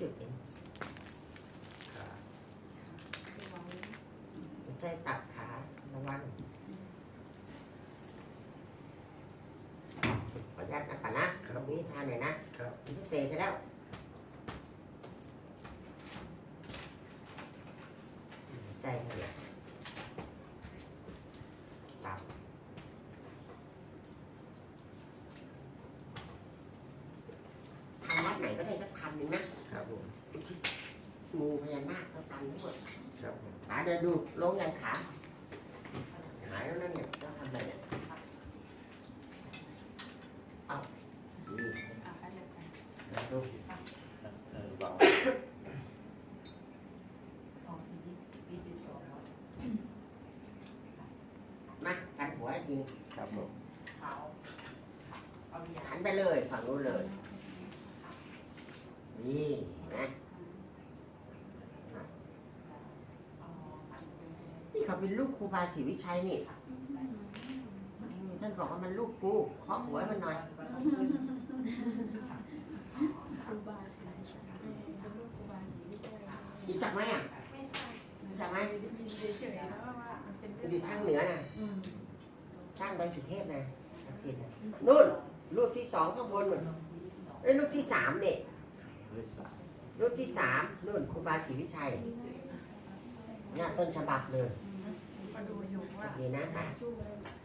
จุดเองหัวใจตัดขาระวังขออนุญาตนะก่อนนะตรงนี้ทานหน่อยนะครับ พิเศษไปแล้วหัวใจเขาเนี่ยตับทำวัดไหนก็ได้สักพันหนึ่งนะครับผมอุทิศ งูพญานาคก็ตันทั้งหมดครับผมขาเดินดูลงยันขาหายแล้วนั่นเนี่ยต้องทำอะไรเนี่ยเอานี่นะดูเออวางมากันหัวให้จริงครับผมหันไปเลยฝั่งนู้นเลย นี่เห็นะ นี่เขาเป็นลูกครูบาศรีวิชัยนี่ท่านบอกว่ามันลูกกูเคาะหัวมันหน่อยครูบาศรีวิชัยเป็นลูกครูบาศรีวิชัยรู้จักไหมอะไม่ทราบรู้จักไหมอยู่ทางเหนือนะอืมสร้างโดอยสุเทพนะนู่นลูกที่สองข้างบนนู่นเอ้ยลูกที่สามเนี่ยเฮ้ยสัตว์ลูกที่สามนู่นครูบาศรีวิชัยเนี่ยต้นฉบับเลย มาดูอยู่ว่าดีนะค่ะช่วย